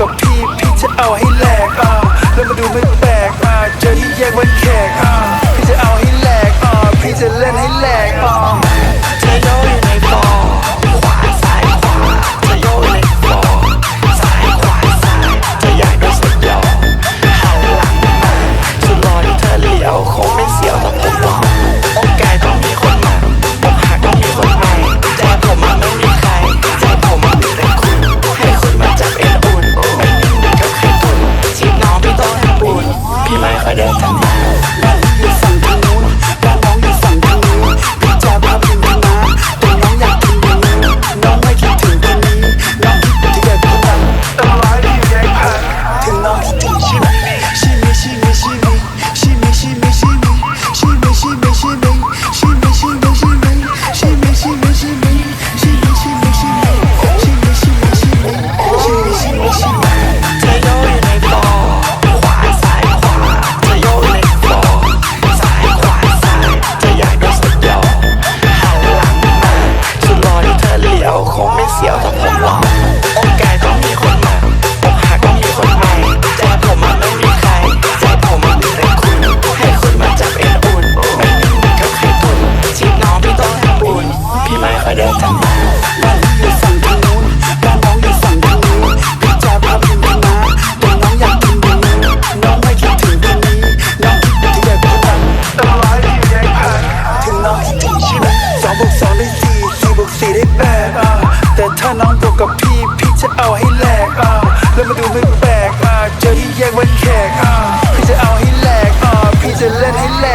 กับพี่พี่จะเอาให้แหลกอะแล้วมาดูไม่แปลกอะเจอที่แยกวันแขกอะพี่จะเอาให้แหลกอะพี่จะเล่นให้แหลกอะเธโดน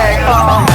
circle.